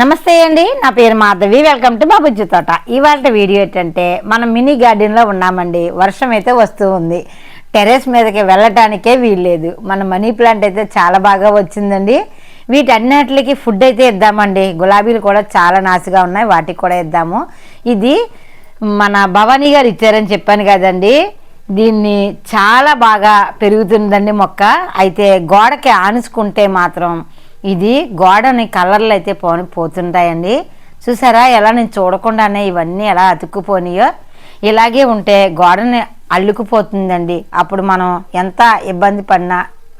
నమస్తే అండి నా పేరు మాధవి. వెల్కమ్ టు బాబుజ్జి తోట ఇవాళ వీడియో ఏంటంటే మనం మినీ గార్డెన్లో ఉన్నామండి. వర్షం అయితే వస్తూ ఉంది. టెర్రస్ మీదకి వెళ్ళటానికే వీల్లేదు. మన మనీ ప్లాంట్ అయితే చాలా బాగా వచ్చిందండి. వీటన్నిటికి ఫుడ్ అయితే ఇద్దామండి. గులాబీలు కూడా చాలా నాసుగా ఉన్నాయి. వాటికి కూడా ఇద్దాము. ఇది మన భవానీ గారు ఇచ్చారని చెప్పాను కదండి. దీన్ని చాలా బాగా పెరుగుతుందండి మొక్క. అయితే గోడకి ఆనుచుకుంటే మాత్రం ఇది గోడని కలర్లు అయితే పో పోతుంటాయండి. చూసారా ఎలా నేను చూడకుండానే ఇవన్నీ ఎలా అతుక్కుపోనియో? ఇలాగే ఉంటే గోడని అల్లుకుపోతుందండి. అప్పుడు మనం ఎంత ఇబ్బంది పడినా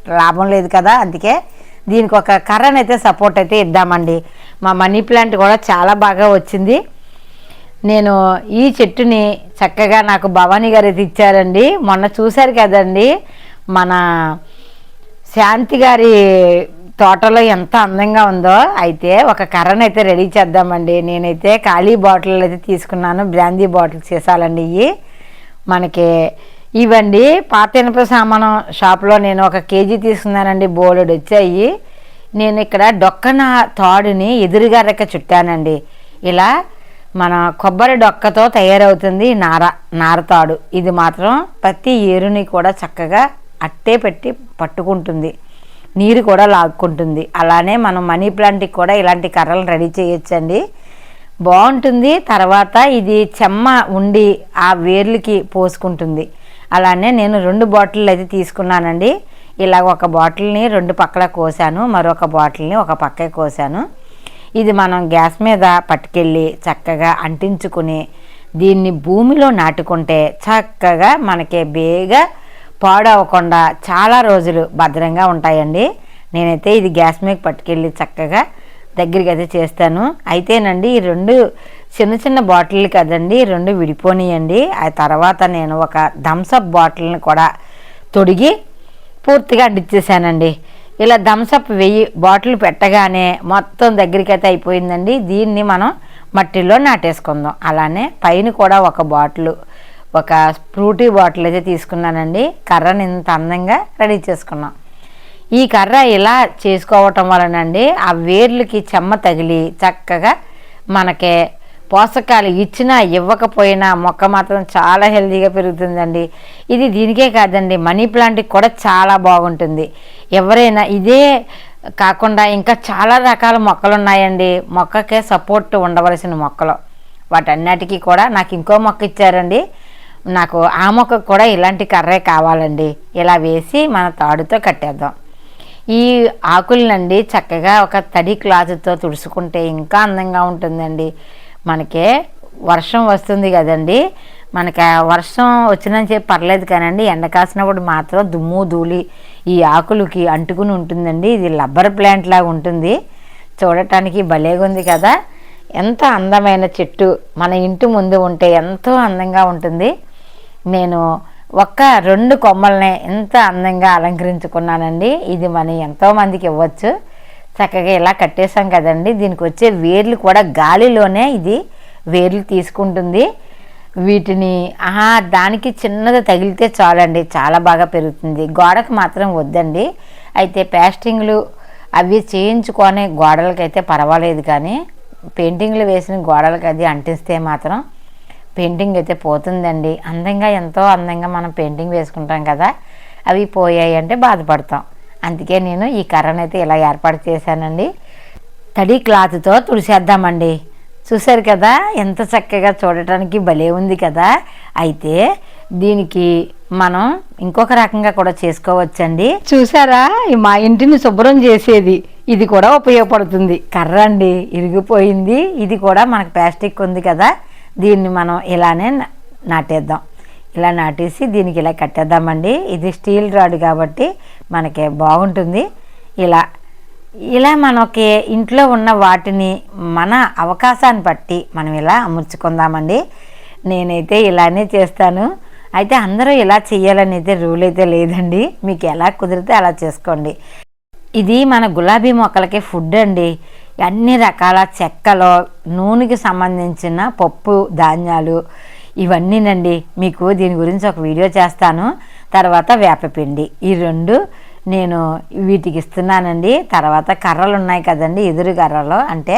లాభం లేదు కదా అందుకే దీనికి ఒక కర్రనైతే సపోర్ట్ అయితే ఇద్దామండి. మా మనీ ప్లాంట్ కూడా చాలా బాగా వచ్చింది. నేను ఈ చెట్టుని చక్కగా నాకు భవానీ గారు అయితే ఇచ్చారండి. మొన్న చూశారు కదండి మన శాంతి గారి తోటలో ఎంత అందంగా ఉందో అయితే ఒక కర్రను అయితే రెడీ చేద్దామండి. నేనైతే ఖాళీ బాటిల్ అయితే తీసుకున్నాను. బ్రాందీ బాటిల్ సీసాలండి ఇవి. మనకి ఇవండి. పాత ఇనుప సామానం షాప్లో నేను ఒక కేజీ తీసుకున్నానండి. బోలెడు వచ్చాయి. నేను ఇక్కడ డొక్కన తాడుని ఎదురుగా రెక్క చుట్టానండి. ఇలా మన కొబ్బరి డొక్కతో తయారవుతుంది నార నారతాడు ఇది మాత్రం ప్రతి ఏరుని కూడా చక్కగా అట్టే పెట్టి పట్టుకుంటుంది. నీరు కూడా లాక్కుంటుంది. అలానే మనం మనీ ప్లాంట్కి కూడా ఇలాంటి కర్రలు రెడీ చేయొచ్చండి. బాగుంటుంది. తర్వాత ఇది చెమ్మ ఉండి ఆ వేర్లకి పోసుకుంటుంది. అలానే నేను రెండు బాటిల్ అయితే తీసుకున్నానండి. ఇలా ఒక బాటిల్ని రెండు పక్కల కోసాను. మరొక బాటిల్ని ఒక పక్క కోసాను. ఇది మనం గ్యాస్ మీద పట్టుకెళ్ళి చక్కగా అంటించుకుని దీన్ని భూమిలో నాటుకుంటే చక్కగా మనకి బేగా పాడవకుండా చాలా రోజులు భద్రంగా ఉంటాయండి. నేనైతే ఇది గ్యాస్ మీద పట్టుకెళ్ళి చక్కగా దగ్గరికి అయితే చేస్తాను. అయితేనండి ఈ రెండు చిన్న చిన్న బాటిల్ కదండి రెండు విడిపోనియండి. ఆ తర్వాత నేను ఒక థమ్సప్ బాటిల్ని కూడా తొడిగి పూర్తిగా అంటించేసానండి ఇలా థమ్సప్ వెయ్యి బాటిల్ పెట్టగానే మొత్తం దగ్గరికి అయితే అయిపోయిందండి. దీన్ని మనం మట్టిలో నాటేసుకుందాం. అలానే పైన కూడా ఒక బాటిల్ ఒక ఫ్రూటీ బాటిల్ అయితే తీసుకున్నానండి. కర్రని ఇంత అందంగా రెడీ చేసుకున్నాం. ఈ కర్ర ఇలా చేసుకోవటం వలనండి ఆ వేర్లకి చెమ్మ తగిలి చక్కగా మనకి పోషకాలు ఇచ్చినా ఇవ్వకపోయినా మొక్క మాత్రం చాలా హెల్తీగా పెరుగుతుందండి. ఇది దీనికే కాదండి మనీ ప్లాంట్కి కూడా చాలా బాగుంటుంది. ఎవరైనా ఇదే కాకుండా ఇంకా చాలా రకాల మొక్కలు ఉన్నాయండి. మొక్కకే సపోర్ట్ ఉండవలసిన మొక్కలు. వాటన్నిటికీ కూడా నాకు ఇంకో మొక్క ఇచ్చారండి. నాకు ఆ మొక్కకు కూడా ఇలాంటి కర్రే కావాలండి. ఇలా వేసి మన తాడుతో కట్టేద్దాం. ఈ ఆకులనండి చక్కగా ఒక తడి క్లాత్తో తుడుచుకుంటే ఇంకా అందంగా ఉంటుందండి. మనకే వర్షం వస్తుంది కదండి. మనకి వర్షం వచ్చిందని చెప్పి పర్లేదు కానండి. ఎండ కాసినప్పుడు మాత్రం దుమ్ము ధూళి ఈ ఆకులకి అంటుకుని ఉంటుందండి. ఇది లబ్బర్ ప్లాంట్ లాగా ఉంటుంది. చూడటానికి భలేగా ఉంది కదా. ఎంత అందమైన చెట్టు. మన ఇంటి ముందు ఉంటే ఎంతో అందంగా ఉంటుంది. నేను ఒక్క రెండు కొమ్మల్నే ఎంత అందంగా అలంకరించుకున్నానండి. ఇది మనం ఎంతోమందికి ఇవ్వచ్చు. చక్కగా ఇలా కట్టేసాం కదండి. దీనికి వచ్చే వేర్లు కూడా గాలిలోనే ఇది వేర్లు తీసుకుంటుంది. వీటిని ఆహా దానికి చిన్నది తగిలితే చాలండి. చాలా బాగా పెరుగుతుంది. గోడకు మాత్రం వద్దండి. అయితే పేస్టింగ్లు అవి చేయించుకొని గోడలకైతే పర్వాలేదు కానీ పెయింటింగ్లు వేసిన గోడలకి అది అంటిస్తే మాత్రం పెయింటింగ్ అయితే పోతుందండి. అందంగా ఎంతో అందంగా మనం పెయింటింగ్ వేసుకుంటాం కదా అవి పోయాయి అంటే బాధపడతాం. అందుకే నేను ఈ కర్రను అయితే ఇలా ఏర్పాటు చేశానండి. తడి క్లాత్తో తుడిసేద్దామండి. చూశారు కదా ఎంత చక్కగా చూడటానికి భలే ఉంది కదా. అయితే దీనికి మనం ఇంకొక రకంగా కూడా చేసుకోవచ్చండి. చూసారా మా ఇంటిని శుభ్రం చేసేది. ఇది కూడా ఉపయోగపడుతుంది. కర్ర అండి ఇరిగిపోయింది. ఇది కూడా మనకు ప్లాస్టిక్ ఉంది కదా. దీన్ని మనం ఇలానే నాటేద్దాం. ఇలా నాటేసి దీనికి ఇలా కట్టేద్దామండి. ఇది స్టీల్ రాడ్ కాబట్టి మనకి బాగుంటుంది. ఇలా ఇలా మనకి ఇంట్లో ఉన్న వాటిని మన అవకాశాన్ని బట్టి మనం ఇలా అమర్చుకుందామండి. నేనైతే ఇలానే చేస్తాను. అయితే అందరూ ఇలా చేయాలని అయితే రూల్ అయితే లేదండి. మీకు ఎలా కుదిరితే అలా చేసుకోండి. ఇది మన గులాబీ మొక్కలకి ఫుడ్ అండి. అన్ని రకాల చెక్కలు నూనెకి సంబంధించిన పప్పు ధాన్యాలు ఇవన్నీనండి. మీకు దీని గురించి ఒక వీడియో చేస్తాను. తర్వాత వేపపిండి. ఈ రెండు నేను వీటికి ఇస్తున్నానండి. తర్వాత కర్రలు ఉన్నాయి కదండి ఎదురు కర్రలు. అంటే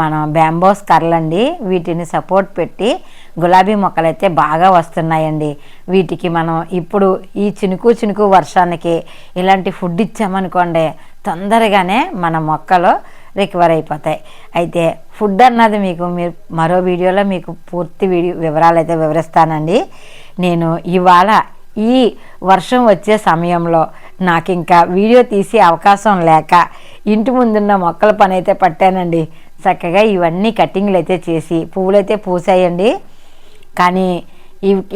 మనం బ్యాంబోస్ కర్రలండి. వీటిని సపోర్ట్ పెట్టి గులాబీ మొక్కలు అయితే బాగా వస్తున్నాయండి. వీటికి మనం ఇప్పుడు ఈ చినుకు చినుకు వర్షానికి ఇలాంటి ఫుడ్ ఇచ్చామనుకోండి తొందరగానే మన మొక్కలు రికవర్ అయిపోతాయి. అయితే ఫుడ్ అన్నది మీకు మీరు మరో వీడియోలో మీకు పూర్తి వీడియో వివరాలు అయితే వివరిస్తానండి. నేను ఇవాళ ఈ వర్షం వచ్చే సమయంలో నాకు ఇంకా వీడియో తీసే అవకాశం లేక ఇంటి ముందున్న మొక్కల పని అయితే పట్టానండి. చక్కగా ఇవన్నీ కటింగ్లు అయితే చేసి పువ్వులు అయితే పూసాయండి. కానీ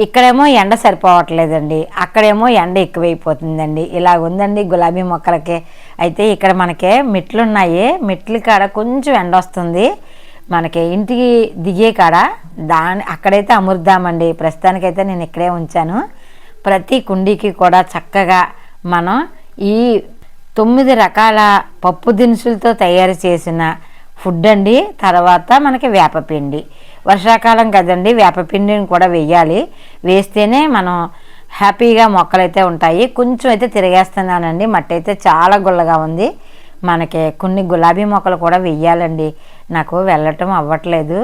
ఇక్కడేమో ఎండ సరిపోవట్లేదండి. అక్కడేమో ఎండ ఎక్కువైపోతుందండి. ఇలా ఉందండి గులాబీ మొక్కలకి. అయితే ఇక్కడ మనకి మెట్లు ఉన్నాయి కాడ కొంచెం ఎండ వస్తుంది. మనకి ఇంటికి దిగే కాడ దాని అక్కడైతే అమృద్దామండి ప్రస్తుతానికైతే నేను ఇక్కడే ఉంచాను. ప్రతి కుండీకి కూడా చక్కగా మనం ఈ తొమ్మిది రకాల పప్పు దినుసులతో తయారు చేసిన ఫుడ్ అండి. తర్వాత మనకి వేపపిండి వర్షాకాలం కదండి వేపపిండిని కూడా వేయాలి. వేస్తేనే మనం హ్యాపీగా మొక్కలైతే ఉంటాయి. కొంచెం అయితే తిరిగేస్తున్నానండి. మట్టి అయితే చాలా గుల్లగా ఉంది. మనకి కొన్ని గులాబీ మొక్కలు కూడా వెయ్యాలండి నాకు వెళ్ళటం అవ్వట్లేదు.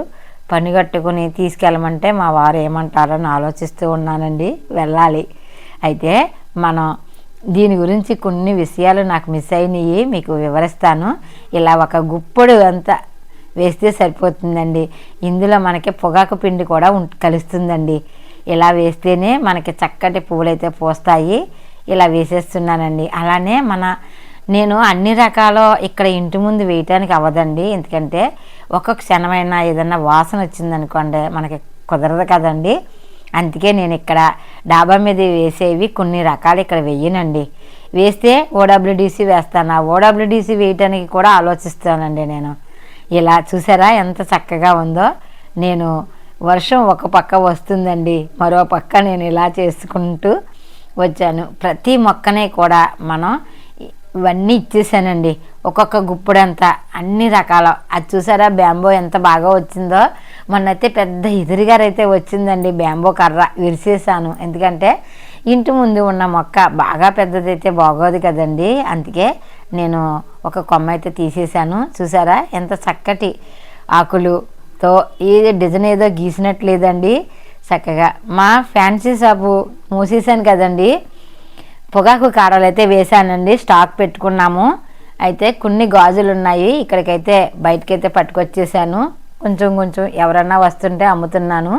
పని కట్టుకుని తీసుకెళ్ళమంటే మా వారు ఏమంటారని ఆలోచిస్తూ ఉన్నానండి. వెళ్ళాలి. అయితే మనం దీని గురించి కొన్ని విషయాలు నాకు మిస్ అయినవి మీకు వివరిస్తాను. ఇలా ఒక గుప్పుడు అంతా వేస్తే సరిపోతుందండి. ఇందులో మనకి పొగాకు పిండి కూడా కలుస్తుందండి. ఇలా వేస్తేనే మనకి చక్కటి పువ్వులైతే పోస్తాయి. ఇలా వేసేస్తున్నానండి. అలానే మన నేను అన్ని రకాల ఇక్కడ ఇంటి ముందు వేయటానికి అవ్వదండి. ఎందుకంటే ఒక క్షణమైనా ఏదన్నా వాసన వచ్చిందనుకోండి మనకి కుదరదు కదండి. అందుకే నేను ఇక్కడ డాబా మీద వేసేవి కొన్ని రకాలు ఇక్కడ వేయనండి. వేస్తే ఓడబ్ల్యూడిసి వేస్తాను. ఆ ఓడబ్ల్యూడిసి వేయటానికి కూడా ఆలోచిస్తానండి నేను. ఇలా చూసారా ఎంత చక్కగా ఉందో? నేను వర్షం ఒక పక్క వస్తుందండి మరో పక్క నేను ఇలా చేసుకుంటూ వచ్చాను. ప్రతి మొక్కనే కూడా మనం ఇవన్నీ ఇచ్చేసానండి. ఒక్కొక్క గుప్పుడంతా అన్ని రకాల. అది చూసారా బ్యాంబో ఎంత బాగా వచ్చిందో? మొన్నైతే పెద్ద ఎదురుగారు అయితే వచ్చిందండి బ్యాంబో కర్ర విరిసేసాను. ఎందుకంటే ఇంటి ముందు ఉన్న మొక్క బాగా పెద్దదైతే బాగోదు కదండి. అందుకే నేను ఒక కొమ్మ అయితే తీసేసాను చూసారా? ఎంత చక్కటి ఆకులుతో ఏది డిజైన్ ఏదో గీసినట్లేదండి. చక్కగా మా ఫ్యాన్సీ షాపు మూసేసాను కదండి. పొగాకు కారాలు అయితే వేసానండి స్టాక్ పెట్టుకున్నాము. అయితే కొన్ని గాజులు ఉన్నాయి ఇక్కడికైతే బయటకైతే పట్టుకొచ్చేసాను కొంచెం కొంచెం ఎవరన్నా వస్తుంటే అమ్ముతున్నాను.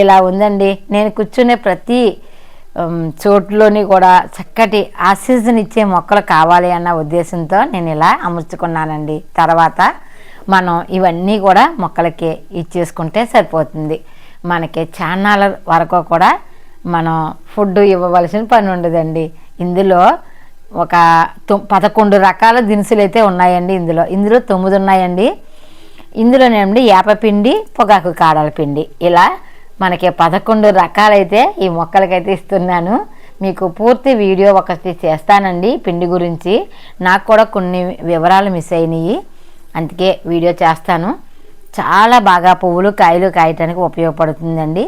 ఇలా ఉందండి. నేను కూర్చునే ప్రతి చోట్లోని కూడా చక్కటి ఆక్సిజన్ ఇచ్చే మొక్కలు కావాలి అన్న ఉద్దేశంతో నేను ఇలా అమర్చుకున్నానండి. తర్వాత మనం ఇవన్నీ కూడా మొక్కలకి ఇచ్చేసుకుంటే సరిపోతుంది. మనకి చాన్నాల వరకు కూడా మనం ఫుడ్ ఇవ్వవలసిన పని ఉండదండి. ఇందులో ఒక పదకొండు రకాల దినుసులు అయితే ఉన్నాయండి ఇందులో. ఇందులో తొమ్మిది ఉన్నాయండి. ఇందులోనేమండి? ఏపపిండి పొగాకు కాడల పిండి. ఇలా మనకి పదకొండు రకాలైతే ఈ మొక్కలకైతే ఇస్తున్నాను. మీకు పూర్తి వీడియో ఒకటి చేస్తానండి పిండి గురించి. నాకు కూడా కొన్ని వివరాలు మిస్ అయినాయి. అందుకే వీడియో చేస్తాను. చాలా బాగా పువ్వులు కాయలు కాయటానికి ఉపయోగపడుతుందండి.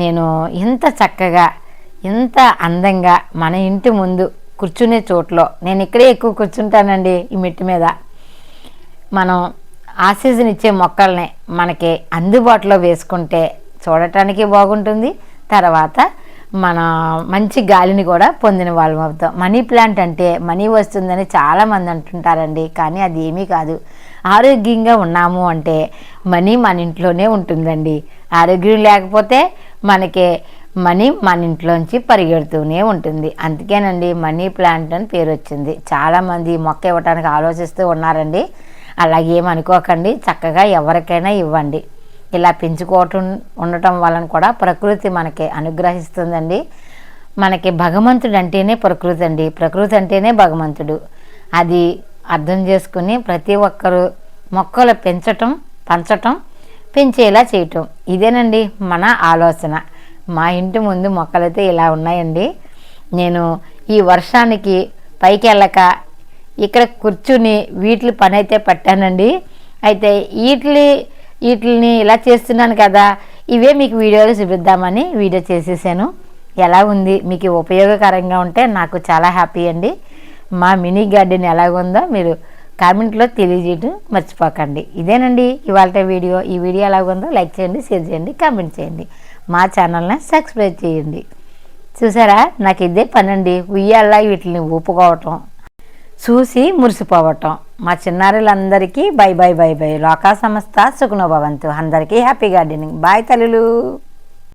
నేను ఇంత చక్కగా ఇంత అందంగా మన ఇంటి ముందు కూర్చునే చోట్లో నేను ఇక్కడే ఎక్కువ కూర్చుంటానండి ఈ మిట్టి మీద. మనం ఆక్సిజన్ ఇచ్చే మొక్కల్ని మనకి అందుబాటులో వేసుకుంటే చూడటానికి బాగుంటుంది. తర్వాత మన మంచి గాలిని కూడా పొందిన వాళ్ళం అవుతాం. మనీ ప్లాంట్ అంటే మనీ వస్తుందని చాలామంది అంటుంటారండి. కానీ అది ఏమీ కాదు. ఆరోగ్యంగా ఉన్నాము అంటే మనీ మన ఇంట్లోనే ఉంటుందండి. ఆరోగ్యం లేకపోతే మనకి మనీ మన ఇంట్లోంచి పరిగెడుతూనే ఉంటుంది. అందుకేనండి మనీ ప్లాంట్ అని పేరు వచ్చింది. చాలామంది మొక్క ఇవ్వడానికి ఆలోచిస్తూ ఉన్నారండి. అలాగేమనుకోకండి చక్కగా ఎవరికైనా ఇవ్వండి. ఇలా పెంచుకోవటం ఉండటం వలన కూడా ప్రకృతి మనకి అనుగ్రహిస్తుందండి. మనకి భగవంతుడు అంటేనే ప్రకృతి అండి. ప్రకృతి అంటేనే భగవంతుడు. అది అర్థం చేసుకుని ప్రతి ఒక్కరూ మొక్కలు పెంచటం పంచటం పెంచేలా చేయటం. ఇదేనండి మన ఆలోచన. మా ఇంటి ముందు మొక్కలైతే ఇలా ఉన్నాయండి. నేను ఈ వర్షానికి పైకి వెళ్ళక ఇక్కడ కూర్చుని వీటి పని అయితే పట్టానండి. అయితే వీటి వీటిని ఇలా చేస్తున్నాను కదా ఇవే మీకు వీడియోలో చూపిద్దామని వీడియో చేసేసాను. ఎలా ఉంది? మీకు ఉపయోగకరంగా ఉంటే నాకు చాలా హ్యాపీ అండి. మా మినీ గార్డెన్ ఎలాగుందో మీరు కామెంట్లో తెలియజేయడం మర్చిపోకండి. ఇదేనండి ఇవాళ వీడియో. ఈ వీడియో ఎలాగుందో లైక్ చేయండి షేర్ చేయండి కామెంట్ చేయండి. మా ఛానల్ని సబ్స్క్రైబ్ చేయండి. చూసారా? నాకు ఇదే పనండి. ఉయ్యాల వీటిని ఊపుకోవటం చూసి మురిసిపోవటం. మా చిన్నారులందరికీ బై బై బై బై. లోకా సంస్థ సుఖనోభవంతు అందరికీ హ్యాపీ గార్డెనింగ్. బాయ్ తల్లులు.